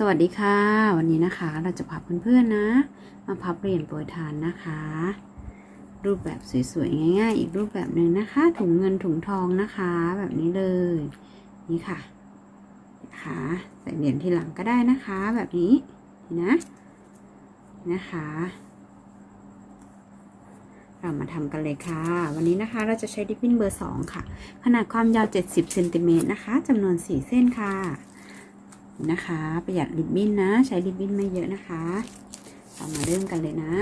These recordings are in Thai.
สวัสดีค่ะ วันนี้นะคะเราจะพาเพื่อนๆนะ มาพับเหรียญโปรยทานนะคะ รูปแบบสวยๆง่าย ๆ อีกรูปแบบหนึ่งนะคะ ถุงเงินถุงทองนะคะ แบบนี้เลย นี่ค่ะนะคะใส่เหรียญทีหลังก็ได้นะคะ แบบนี้นี่นะนะคะ เรามาทำกันเลยค่ะ วันนี้นะคะเราจะใช้ดิปปิ้นเบอร์ 2 ค่ะ ขนาดความยาว 70เซนติเมตรนะคะจำนวน 4 เส้นค่ะ นะคะ ประหยัดริบบิ้นนะ ใช้ริบบิ้นไม่เยอะนะคะเรามาเริ่มกันเลยนะ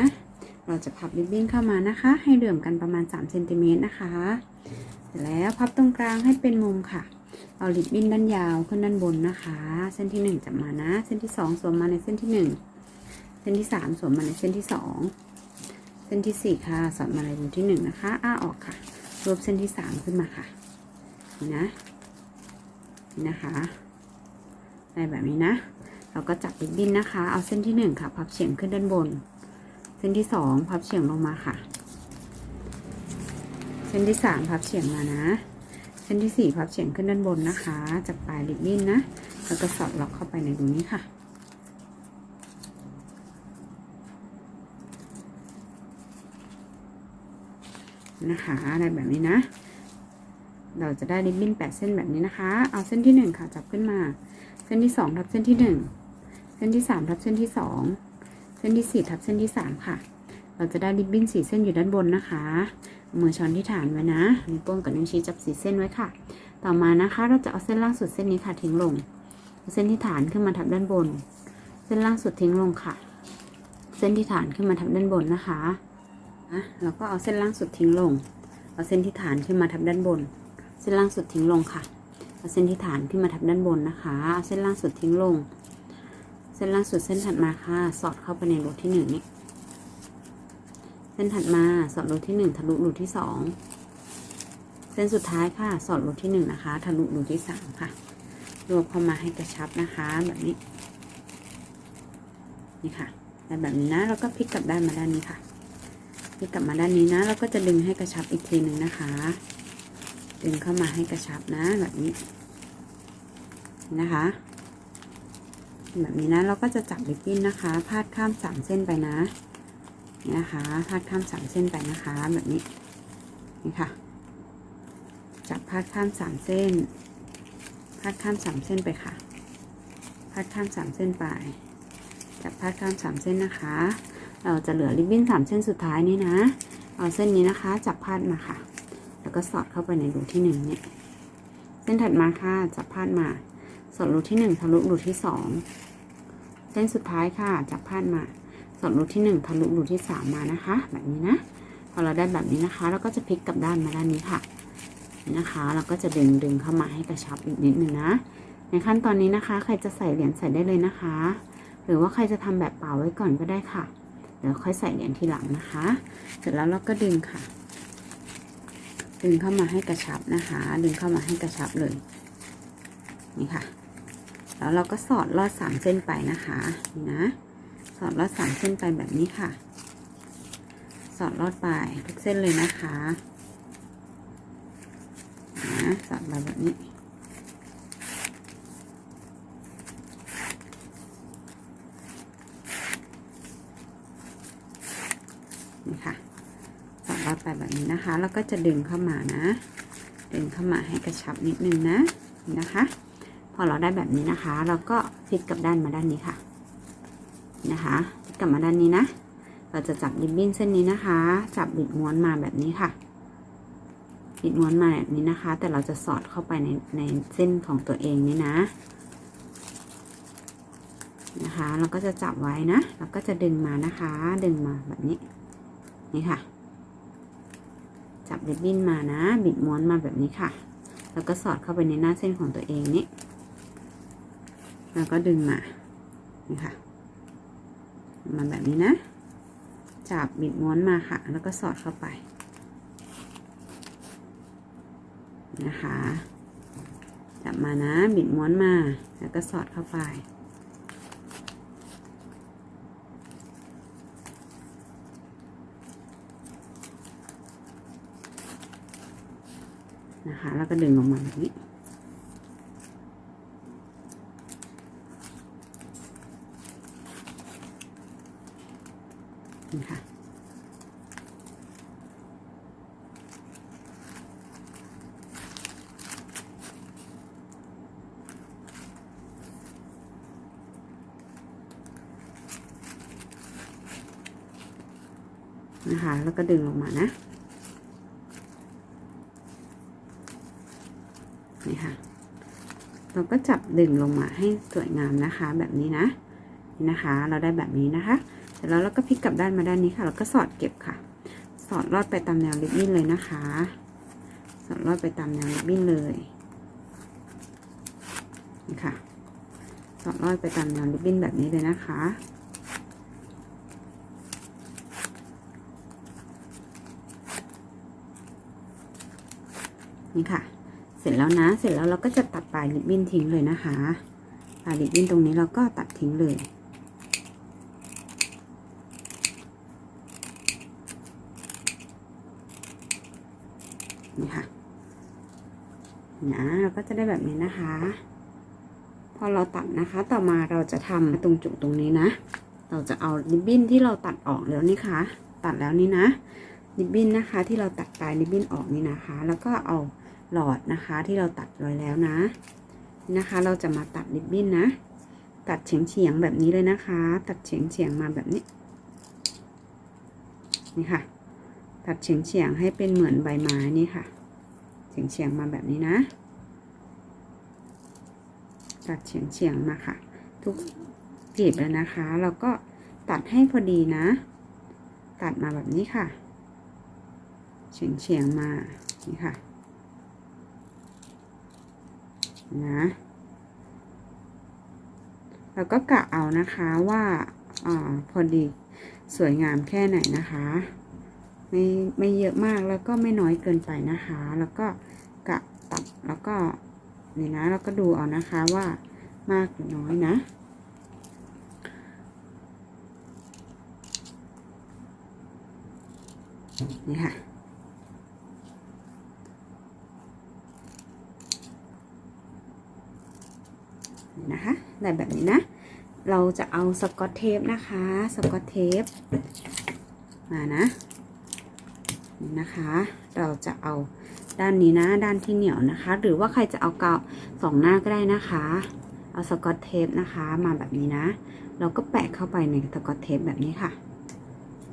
เราจะพับริบบิ้นเข้ามานะคะ ให้เหลื่อมกันประมาณ3เซนติเมตรนะคะ เสร็จแล้วพับตรงกลางให้เป็นมุมค่ะ เอาริบบิ้นด้านยาวขึ้นด้านบนนะคะ เส้นที่ 1จับมานะ เส้นที่ 2 สวมมาในเส้นที่ 1 เส้นที่ 3 สวมมาในเส้นที่ 2 เส้นที่ 4 ค่ะ สอดมาในรูที่ 1 นะคะ อ้าออกค่ะ รวบเส้นที่ 3 ขึ้นมาค่ะ นี่นะ นี่นะคะ ได้แบบนี้นะ เราก็จับริบบิ้นนะคะ เอาเส้นที่ 1 ค่ะ พับเฉียงขึ้นด้านบน เส้นที่ 2 พับเฉียงลงมาค่ะ เส้นที่ 3 พับเฉียงมานะ เส้นที่ 4 พับเฉียงขึ้นด้านบนนะคะจากปลายริบบิ้นนะ แล้วก็สอดล็อกเข้าไปในตรงนี้ค่ะนะคะอะไรแบบนี้นะ เราจะได้ริบบิ้นแปดเส้นแบบนี้นะคะ เอาเส้นที่หนึ่งค่ะ จับขึ้นมา เส้นที่สองทับเส้นที่หนึ่งเส้นที่สามทับเส้นที่สองเส้นที่สี่ทับเส้นที่สามค่ะ เราจะได้ริบบิ้นสี่เส้นอยู่ด้านบนนะคะ มือช้อนที่ฐานไว้นะนิ้วโป้งกับนิ้วชี้จับสี่เส้นไว้ค่ะ ต่อมานะคะ เราจะเอาเส้นล่างสุดเส้นนี้ค่ะทิ้งลงเอาเส้นที่ฐานขึ้นมาทับด้านบน เส้นล่างสุดทิ้งลงค่ะ เส้นที่ฐานขึ้นมาทับด้านบนนะคะนะแล้วก็เอาเส้นล่างสุดทิ้งลง เอาเส้นที่ฐานขึ้นมาทับด้านบน เส้นล่างสุดทิ้งลงค่ะ เส้นที่ฐานขึ้นมาทับด้านบนนะคะ เส้นล่างสุดทิ้งลง เส้นล่างสุดเส้นถัดมาค่ะ สอดเข้าไปในรูที่หนึ่งนี่ เส้นถัดมาสอดรูที่หนึ่งทะลุรูที่สอง เส้นสุดท้ายค่ะ สอดรูที่หนึ่งนะคะ ทะลุรูที่สามค่ะ รวบเข้ามาให้กระชับนะคะ แบบนี้ นี่ค่ะได้แบบนี้นะ แล้วก็พลิกกลับด้านมาด้านนี้ค่ะพลิกกลับมาด้านนี้นะ แล้วก็จะดึงให้กระชับอีกทีหนึ่งนะคะ ดึงเข้ามาให้กระชับนะแบบนี้ นะคะแบบนี้นะเราก็จะจับริบบิ้นนะคะ พาดข้ามสามเส้นไปนะนะคะพาดข้ามสามเส้นไปนะคะ แบบนี้นี่ค่ะ จับพาดข้ามสามเส้น พาดข้ามสามเส้นไปค่ะ พาดข้ามสามเส้นไป จับพาดข้ามสามเส้นนะคะ เราจะเหลือริบบิ้นสามเส้นสุดท้ายนี้นะ เอาเส้นนี้นะคะ จับพาดมาค่ะ แล้วก็สอดเข้าไปในรูที่หนึ่งเนี่ย เส้นถัดมาค่ะ จับพาดมา สอดรูที่หนึ่งทะลุรูที่สองเส้นสุดท้ายค่ะจับพาดมา สอดรูที่หนึ่งทะลุรูที่สามมานะคะ แบบนี้นะพอเราได้แบบนี้นะคะ เราก็จะพลิกกลับด้านมาด้านนี้ค่ะนี่นะคะ เราก็จะดึงดึงเข้ามาให้กระชับอีกนิดนึงนะ ในขั้นตอนนี้นะคะ ใครจะใส่เหรียญใส่ได้เลยนะคะ หรือว่าใครจะทำแบบเปล่าไว้ก่อนก็ได้ค่ะเดี๋ยวค่อยใส่เหรียญทีหลังนะคะ เสร็จแล้วเราก็ดึงค่ะ ดึงเข้ามาให้กระชับนะคะ ดึงเข้ามาให้กระชับเลย นี่ค่ะ แล้วเราก็สอดลอดสามเส้นไปนะคะนี่นะ สอดลอดสามเส้นไปแบบนี้ค่ะ สอดลอดไปทุกเส้นเลยนะคะนะสอดไปแบบนี้นี่ค่ะสอดลอดไปแบบนี้นะคะ แล้วก็จะดึงเข้ามานะ ดึงเข้ามาให้กระชับนิดนึงนะนี่นะคะ พอเราได้แบบนี้นะคะ เราก็พลิกกลับด้านมาด้านนี้ค่ะ นะคะพลิกกลับมาด้านนี้นะ เราจะจับริบบิ้นเส้นนี้นะคะ จับบิดม้วนมาแบบนี้ค่ะ บิดม้วนมาแบบนี้นะคะ แต่เราจะสอดเข้าไปในในเส้นของตัวเองนี่นะ นะคะ เราก็จะจับไว้นะ เราก็จะดึงมานะคะ ดึงมาแบบนี้ นี่ค่ะ จับริบบิ้นมานะ บิดม้วนมาแบบนี้ค่ะแล้วก็สอดเข้าไปในหน้าเส้นของตัวเองนี้ แล้วก็ดึงมานี่ค่ะมาแบบนี้นะ จับบิดม้วนมาค่ะ แล้วก็สอดเข้าไปนะคะ จับมานะบิดม้วนมาแล้วก็สอดเข้าไปนะคะแล้วก็ดึงออกมาแบบนี้ นะคะนะคะแล้วก็ดึงลงมานะนี่ค่ะ เราก็จับดึงลงมาให้สวยงามนะคะ แบบนี้นะนี่นะคะ เราได้แบบนี้นะคะ ร็จแล้วเราก็พลิกกลับด้านมาด้านนี้ค่ะ แล้วก็สอดเก็บค่ะ สอดลอดไปตามแนวริบบิ้นเลยนะคะ สอดลอดไปตามแนวริบบิ้นเลยนี่ค่ะสอดลอดไปตามแนวริบบิ้นแบบนี้เลยนะคะนี่ค่ะ เสร็จแล้วนะ เสร็จแล้วเราก็จะตัดปลายริบบิ้นทิ้งเลยนะคะ ปลายริบบิ้นตรงนี้เราก็ตัดทิ้งเลย นี่ค่ะนะเราก็จะได้แบบนี้นะคะ พอเราตัดนะคะ ต่อมาเราจะทำตรงจุดตรงนี้นะ เราจะเอาริบบิ้นที่เราตัดออกแล้วนี่ค่ะ ตัดแล้วนี่นะริบบิ้นนะคะ ที่เราตัดปลายริบบิ้นออกนี่นะคะ แล้วก็เอาหลอดนะคะ ที่เราตัดไว้แล้วนะนะคะ เราจะมาตัดริบบิ้นนะ ตัดเฉียงเฉียงแบบนี้เลยนะคะ ตัดเฉียงเฉียงมาแบบนี้ นี่ค่ะ ตัดเฉียงเฉียงให้เป็นเหมือนใบไม้นี่ค่ะ เฉียงเฉียงมาแบบนี้นะ ตัดเฉียงเฉียงมาค่ะ ทุกกลีบเลยนะคะ เราก็ตัดให้พอดีนะ ตัดมาแบบนี้ค่ะ เฉียงเฉียงมานี่ค่ะนะแล้วก็กะเอานะคะว่าอาพอดีสวยงามแค่ไหนนะคะ ไม่ไม่เยอะมากแล้วก็ไม่น้อยเกินไปนะคะ แล้วก็กะตัดแล้วก็นี่นะแล้วก็ดูเอานะคะว่ามากหรือน้อยนะ นี่ค่ะนี่นะคะได้แบบนี้นะ เราจะเอาสกอตเทปนะคะ สกอตเทปมานะ นี่นะคะ เราจะเอาด้านนี้นะ ด้านที่เหนียวนะคะ หรือว่าใครจะเอากาวสองหน้าก็ได้นะคะ เอาสกอตเทปนะคะ มาแบบนี้นะ เราก็แปะเข้าไปในสกอตเทปแบบนี้ค่ะ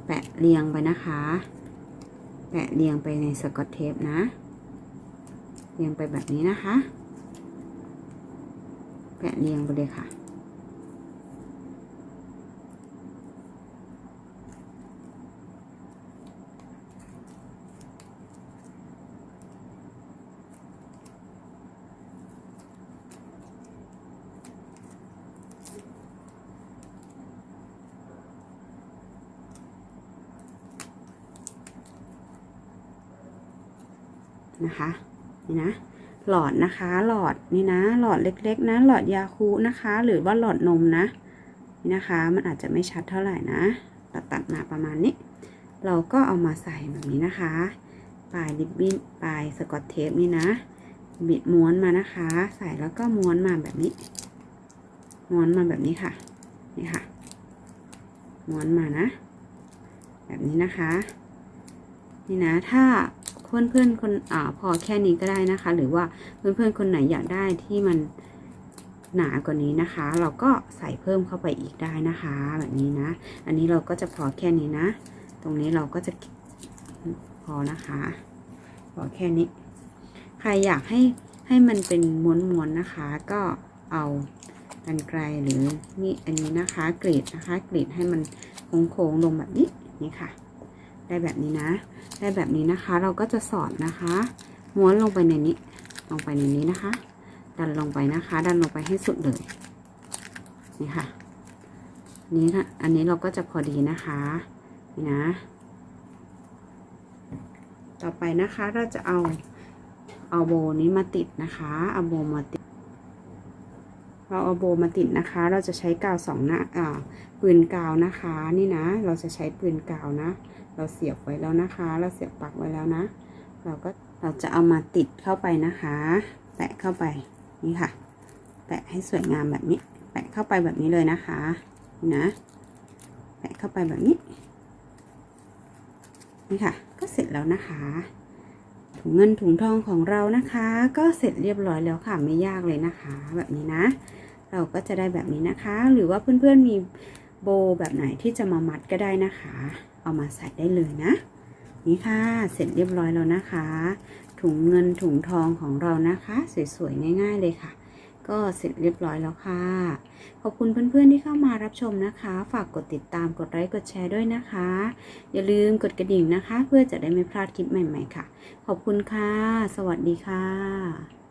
แปะเรียงไปนะคะ แปะเรียงไปในสกอตเทปนะ เรียงไปแบบนี้นะคะ แปะเรียงไปเลยค่ะ นะคะ นี่นะ หลอดนะคะ หลอดนี่นะ หลอดเล็กๆ นะ หลอดยาคูนะคะ หรือว่าหลอดนมนะ นี่นะคะ มันอาจจะไม่ชัดเท่าไหร่นะ ตัดตัดมาประมาณนี้ เราก็เอามาใส่แบบนี้นะคะ ปลายริบบิ้น ปลายสกอตเทปนี่นะ บิดม้วนมานะคะ ใส่แล้วก็ม้วนมาแบบนี้ ม้วนมาแบบนี้ค่ะ นี่ค่ะ ม้วนมานะ แบบนี้นะคะ นี่นะ ถ้า เพื่อนเพื่อนๆคนอ่าพอแค่นี้ก็ได้นะคะ หรือว่าเพื่อนเพื่อนๆคนไหนอยากได้ที่มันหนากว่านี้นะคะ เราก็ใส่เพิ่มเข้าไปอีกได้นะคะ แบบนี้นะ อันนี้เราก็จะพอแค่นี้นะ ตรงนี้เราก็จะพอนะคะ พอแค่นี้ ใครอยากให้ให้มันเป็นม้วนๆนะคะ ก็เอากันไกลหรือนี่อันนี้นะคะกรีดนะคะกรีดให้มันโค้งๆลงแบบนี้นี่ค่ะ ได้แบบนี้นะ ได้แบบนี้นะคะ เราก็จะสอดนะคะ ม้วนลงไปในนี้ ลงไปในนี้นะคะ ดันลงไปนะคะ ดันลงไปให้สุดเลย นี่ค่ะ นี้นะ อันนี้เราก็จะพอดีนะคะ นี่นะ ต่อไปนะคะ เราจะเอา เอาโบนี้มาติดนะคะ เอาโบมาติด เราเอาโบมาติดนะคะ เราจะใช้กาวสองหน้าปืนกาวนะคะ นี่นะ เราจะใช้ปืนกาวนะ เราเสียบไว้แล้วนะคะ เราเสียบปักไว้แล้วนะ เราก็เราจะเอามาติดเข้าไปนะคะแปะเข้าไปนี่ค่ะ แปะให้สวยงามแบบนี้ แปะเข้าไปแบบนี้เลยนะคะนี่นะแปะเข้าไปแบบนี้ นี่ค่ะ ก็เสร็จแล้วนะคะ ถุงเงินถุงทองของเรานะคะ ก็เสร็จเรียบร้อยแล้วค่ะ ไม่ยากเลยนะคะ แบบนี้นะ เราก็จะได้แบบนี้นะคะ หรือว่าเพื่อนๆมีโบแบบไหนที่จะมามัดก็ได้นะคะ เอามาใส่ได้เลยนะ นี่ค่ะเสร็จเรียบร้อยแล้วนะคะ ถุงเงินถุงทองของเรานะคะ สวยๆง่าย ๆ เลยค่ะ ก็เสร็จเรียบร้อยแล้วค่ะ ขอบคุณเพื่อนๆที่เข้ามารับชมนะคะ ฝากกดติดตามกดไลค์กดแชร์ด้วยนะคะ อย่าลืมกดกระดิ่งนะคะ เพื่อจะได้ไม่พลาดคลิปใหม่ ๆ ค่ะ ขอบคุณค่ะ สวัสดีค่ะ